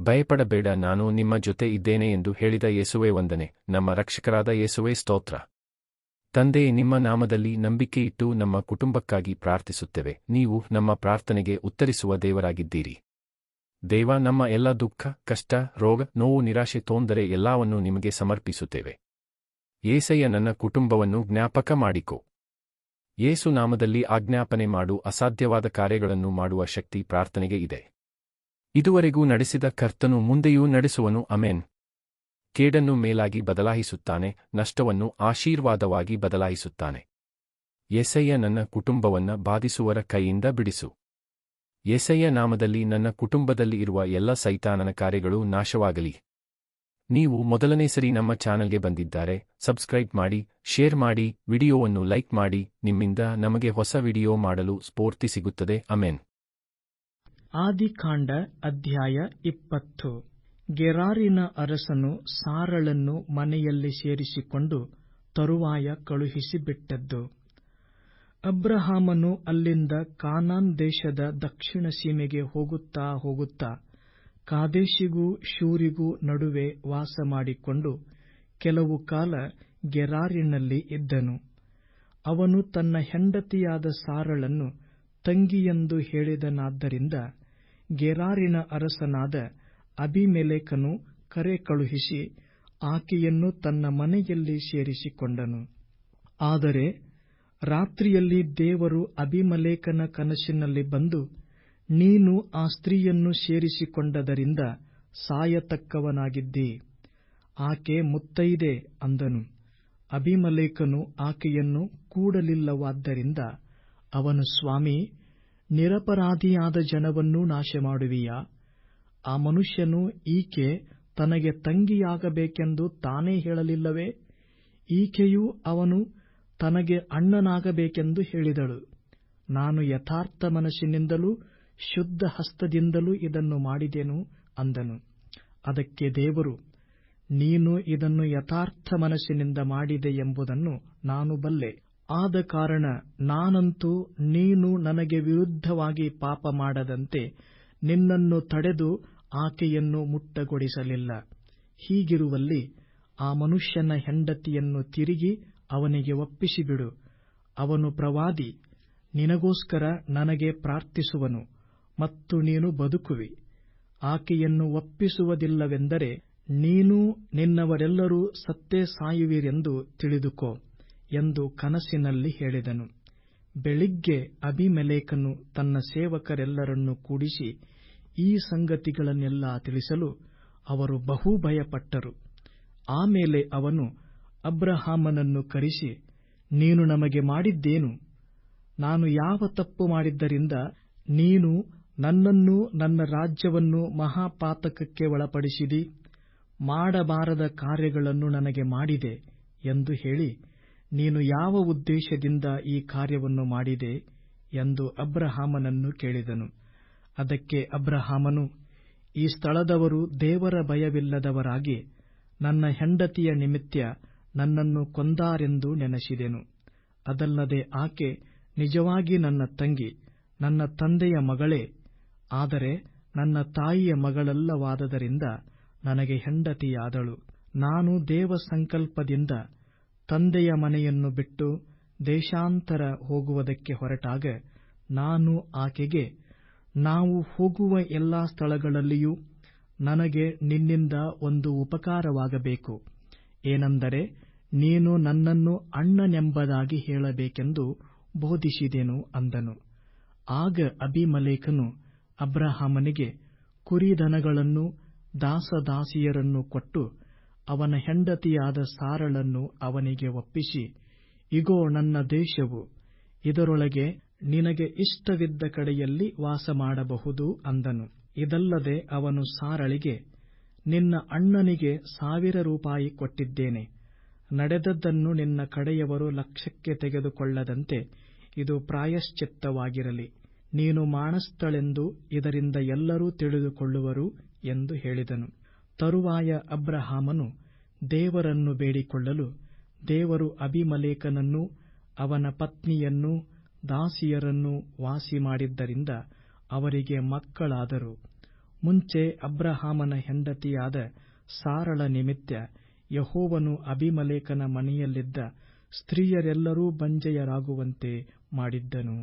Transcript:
ಭಯಪಡಬೇಡ, ನಾನು ನಿಮ್ಮ ಜೊತೆ ಇದ್ದೇನೆ ಎಂದು ಹೇಳಿದ ಯೇಸುವೆ ವಂದನೆ. ನಮ್ಮ ರಕ್ಷಕರಾದ ಯೇಸುವೆ ಸ್ತೋತ್ರ. ತಂದೆ ನಿಮ್ಮ ನಾಮದಲ್ಲಿ ನಂಬಿಕೆಯಿಟ್ಟು ನಮ್ಮ ಕುಟುಂಬಕ್ಕಾಗಿ ಪ್ರಾರ್ಥಿಸುತ್ತೇವೆ. ನೀವು ನಮ್ಮ ಪ್ರಾರ್ಥನೆಗೆ ಉತ್ತರಿಸುವ ದೇವರಾಗಿದ್ದೀರಿ. ದೇವ, ನಮ್ಮ ಎಲ್ಲ ದುಃಖ, ಕಷ್ಟ, ರೋಗ, ನೋವು, ನಿರಾಶೆ ತೋಂದರೆ ಎಲ್ಲವನ್ನೂ ನಿಮಗೆ ಸಮರ್ಪಿಸುತ್ತೇವೆ. ಏಸಯ್ಯ, ನನ್ನ ಕುಟುಂಬವನ್ನು ಜ್ಞಾಪಕ ಮಾಡಿಕೊ. ಯೇಸು ನಾಮದಲ್ಲಿ ಆಜ್ಞಾಪನೆ ಮಾಡು. ಅಸಾಧ್ಯವಾದ ಕಾರ್ಯಗಳನ್ನು ಮಾಡುವ ಶಕ್ತಿ ಪ್ರಾರ್ಥನೆಗೆ ಇದೆ. ಇದುವರೆಗೂ ನಡೆಸಿದ ಕರ್ತನು ಮುಂದೆಯೂ ನಡೆಸುವನು ಅಮೆನ್ ಕೇಡನ್ನು ಮೇಲಾಗಿ ಬದಲಾಯಿಸುತ್ತಾನೆ, ನಷ್ಟವನ್ನು ಆಶೀರ್ವಾದವಾಗಿ ಬದಲಾಯಿಸುತ್ತಾನೆ. ಎಸಯ್ಯ ನನ್ನ ಕುಟುಂಬವನ್ನ ಬಾಧಿಸುವರ ಕೈಯಿಂದ ಬಿಡಿಸು. ಎಸಯ್ಯ ನಾಮದಲ್ಲಿ ನನ್ನ ಕುಟುಂಬದಲ್ಲಿ ಇರುವ ಎಲ್ಲ ಸೈತಾನನ ಕಾರ್ಯಗಳು ನಾಶವಾಗಲಿ. ನೀವು ಮೊದಲನೇ ಸರಿ ನಮ್ಮ ಚಾನಲ್ಗೆ ಬಂದಿದ್ದಾರೆ, ಸಬ್ಸ್ಕ್ರೈಬ್ ಮಾಡಿ, ಶೇರ್ ಮಾಡಿ, ವಿಡಿಯೋವನ್ನು ಲೈಕ್ ಮಾಡಿ, ನಿಮ್ಮಿಂದ ನಮಗೆ ಹೊಸ ವಿಡಿಯೋ ಮಾಡಲು ಸ್ಫೂರ್ತಿ ಸಿಗುತ್ತದೆ ಅಮೇನ್ ಆದಿಕಾಂಡ ಅಧ್ಯಾಯ ಇಪ್ಪತ್ತು. ಗೆರಾರಿನ ಅರಸನು ಸಾರಳನ್ನು ಮನೆಯಲ್ಲಿ ಸೇರಿಸಿಕೊಂಡು ತರುವಾಯ ಕಳುಹಿಸಿಬಿಟ್ಟದ್ದು. ಅಬ್ರಹಾಮನು ಅಲ್ಲಿಂದ ಕಾನಾನ್ ದೇಶದ ದಕ್ಷಿಣ ಸೀಮೆಗೆ ಹೋಗುತ್ತಾ ಹೋಗುತ್ತಾ ಕಾದೇಶಿಗೂ ಶೂರಿಗೂ ನಡುವೆ ವಾಸ ಮಾಡಿಕೊಂಡು ಕೆಲವು ಕಾಲ ಗೆರಾರಿನಲ್ಲಿ ಇದ್ದನು. ಅವನು ತನ್ನ ಹೆಂಡತಿಯಾದ ಸಾರಳನ್ನು ತಂಗಿಯೆಂದು ಹೇಳಿದನಾದ್ದರಿಂದ ಗೆರಾರಿನ ಅರಸನಾದ ಅಬೀಮೆಲೆಕನು ಕರೆ ಕಳುಹಿಸಿ ಆಕೆಯನ್ನು ತನ್ನ ಮನೆಯಲ್ಲಿ ಸೇರಿಸಿಕೊಂಡನು. ಆದರೆ ರಾತ್ರಿಯಲ್ಲಿ ದೇವರು ಅಬೀಮೆಲೆಕನ ಕನಸಿನಲ್ಲಿ ಬಂದು, ನೀನು ಆ ಸ್ತ್ರೀಯನ್ನು ಸೇರಿಸಿಕೊಂಡದರಿಂದ ಸಾಯತಕ್ಕವನಾಗಿದ್ದಿ, ಆಕೆ ಮುತ್ತೈದೆ ಅಂದನು. ಅಬೀಮೆಲೆಕನು ಆಕೆಯನ್ನು ಕೂಡಲಿಲ್ಲವಾದ್ದರಿಂದ ಅವನು, ಸ್ವಾಮಿ ನಿರಪರಾಧಿಯಾದ ಜನವನ್ನು ನಾಶ ಮಾಡುವಿಯಾ ಆ ಮನುಷ್ಯನು ಈಕೆ ತನಗೆ ತಂಗಿಯಾಗಬೇಕೆಂದು ತಾನೇ ಹೇಳಲಿಲ್ಲವೇ? ಈಕೆಯೂ ಅವನು ತನಗೆ ಅಣ್ಣನಾಗಬೇಕೆಂದು ಹೇಳಿದಳು. ನಾನು ಯಥಾರ್ಥ ಮನಸ್ಸಿನಿಂದಲೂ ಶುದ್ಧ ಹಸ್ತದಿಂದಲೂ ಇದನ್ನು ಮಾಡಿದೆನು ಅಂದನು. ಅದಕ್ಕೆ ದೇವರು, ನೀನು ಇದನ್ನು ಯಥಾರ್ಥ ಮನಸ್ಸಿನಿಂದ ಮಾಡಿದೆ ಎಂಬುದನ್ನು ನಾನು ಬಲ್ಲೆ. ಆದ ಕಾರಣ ನಾನಂತೂ ನೀನು ನನಗೆ ವಿರುದ್ಧವಾಗಿ ಪಾಪ ಮಾಡದಂತೆ ನಿನ್ನನ್ನು ತಡೆದು ಆಕೆಯನ್ನು ಮುಟ್ಟಗೊಡಿಸಲಿಲ್ಲ. ಹೀಗಿರುವಲ್ಲಿ ಆ ಮನುಷ್ಯನ ಹೆಂಡತಿಯನ್ನು ತಿರುಗಿ ಅವನಿಗೆ ಒಪ್ಪಿಸಿಬಿಡು. ಅವನು ಪ್ರವಾದಿ, ನಿನಗೋಸ್ಕರ ನನಗೆ ಪ್ರಾರ್ಥಿಸುವನು ಮತ್ತು ನೀನು ಬದುಕುವಿ. ಆಕೆಯನ್ನು ಒಪ್ಪಿಸುವುದಿಲ್ಲವೆಂದರೆ ನೀನೂ ನಿನ್ನವರೆಲ್ಲರೂ ಸತ್ತೇ ಸಾಯುವಿರೆಂದು ತಿಳಿದುಕೋ. ಎಂದು ಕನಸಿನಲ್ಲಿ ಹೇಳಿದನು. ಬೆಳಿಗ್ಗೆ ಅಬಿಮೆಲೇಕನು ತನ್ನ ಸೇವಕರೆಲ್ಲರನ್ನು ಕೂಡಿಸಿ ಈ ಸಂಗತಿಗಳನ್ನೆಲ್ಲ ತಿಳಿಸಲು ಅವರು ಬಹು ಭಯಪಟ್ಟರು. ಆಮೇಲೆ ಅವನು ಅಬ್ರಹಾಮನನ್ನು ಕರೆಸಿ, ನೀನು ನಮಗೆ ಮಾಡಿದ್ದೇನು? ನಾನು ಯಾವ ತಪ್ಪು ಮಾಡಿದ್ದರಿಂದ ನೀನು ನನ್ನನ್ನೂ, ನನ್ನ ರಾಜ್ಯವನ್ನು ಮಹಾಪಾತಕಕ್ಕೆ ಒಳಪಡಿಸಿದಿ? ಮಾಡಬಾರದ ಕಾರ್ಯಗಳನ್ನು ನನಗೆ ಮಾಡಿದೆ ಎಂದು ಹೇಳಿ ನೀನು ಯಾವ ಉದ್ದೇಶದಿಂದ ಈ ಕಾರ್ಯವನ್ನು ಮಾಡಿದೆ ಎಂದು ಅಬ್ರಹಾಮನನ್ನು ಕೇಳಿದನು. ಅದಕ್ಕೆ ಅಬ್ರಹಾಮನು, ಈ ಸ್ಥಳದವರು ದೇವರ ಭಯವಿಲ್ಲದವರಾಗಿ ನನ್ನ ಹೆಂಡತಿಯ ನಿಮಿತ್ತ ನನ್ನನ್ನು ಕೊಂದಾರೆಂದು ನೆನೆಸಿದೆನು. ಅದಲ್ಲದೆ ಆಕೆ ನಿಜವಾಗಿ ನನ್ನ ತಂಗಿ, ನನ್ನ ತಂದೆಯ ಮಗಳೇ, ಆದರೆ ನನ್ನ ತಾಯಿಯ ಮಗಳಲ್ಲವಾದದರಿಂದ ನನಗೆ ಹೆಂಡತಿಯಾದಳು. ನಾನು ದೇವ ಸಂಕಲ್ಪದಿಂದ ತಂದೆಯ ಮನೆಯನ್ನು ಬಿಟ್ಟು ದೇಶಾಂತರ ಹೋಗುವುದಕ್ಕೆ ಹೊರಟಾಗ ನಾನು ಆಕೆಗೆ, ನಾವು ಹೋಗುವ ಎಲ್ಲಾ ಸ್ಥಳಗಳಲ್ಲಿಯೂ ನನಗೆ ನಿನ್ನಿಂದ ಒಂದು ಉಪಕಾರವಾಗಬೇಕು. ಏನೆಂದರೆ, ನೀನು ನನ್ನನ್ನು ಅಣ್ಣನೆಂಬುದಾಗಿ ಹೇಳಬೇಕೆಂದು ಬೋಧಿಸಿದೆನು ಅಂದನು. ಆಗ ಅಭಿಮಲೇಖನು ಅಬ್ರಹಾಮನಿಗೆ ಕುರಿದನಗಳನ್ನು ದಾಸದಾಸಿಯರನ್ನು ಕೊಟ್ಟು ಅವನ ಹೆಂಡತಿಯಾದ ಸಾರಳನ್ನು ಅವನಿಗೆ ಒಪ್ಪಿಸಿ, ಇಗೋ, ನನ್ನ ದೇಶವು ಇದರೊಳಗೆ ನಿನಗೆ ಇಷ್ಟವಿದ್ದ ಕಡೆಯಲ್ಲಿ ವಾಸ ಮಾಡಬಹುದು ಅಂದನು. ಇದಲ್ಲದೆ ಅವನು ಸಾರಳಿಗೆ, ನಿನ್ನ ಅಣ್ಣನಿಗೆ ಸಾವಿರ ರೂಪಾಯಿ ಕೊಟ್ಟಿದ್ದೇನೆ. ನಡೆದದ್ದನ್ನು ನಿನ್ನ ಕಡೆಯವರು ಲಕ್ಷ್ಯಕ್ಕೆ ತೆಗೆದುಕೊಳ್ಳದಂತೆ ಇದು ಪ್ರಾಯಶ್ಚಿತ್ತವಾಗಿರಲಿ. ನೀನು ಮಾಣಸ್ಥಳೆಂದು ಇದರಿಂದ ಎಲ್ಲರೂ ತಿಳಿದುಕೊಳ್ಳುವರು ಎಂದು ಹೇಳಿದನು. ತರುವಾಯ ಅಬ್ರಹಾಮನು ದೇವರನ್ನು ಬೇಡಿಕೊಳ್ಳಲು ದೇವರು ಅಬಿಮಲೇಕನನ್ನೂ ಅವನ ಪತ್ನಿಯನ್ನೂ, ದಾಸಿಯರನ್ನೂ ವಾಸಿ ಮಾಡಿದ್ದರಿಂದ ಅವರಿಗೆ ಮಕ್ಕಳಾದರು. ಮುಂಚೆ ಅಬ್ರಹಾಮನ ಹೆಂಡತಿಯಾದ ಸಾರಳ ನಿಮಿತ್ತ ಯಹೋವನು ಅಬಿಮಲೇಕನ ಮನೆಯಲ್ಲಿದ್ದ ಸ್ತ್ರೀಯರೆಲ್ಲರೂ ಬಂಜೆಯರಾಗುವಂತೆ ಮಾಡಿದ್ದನು.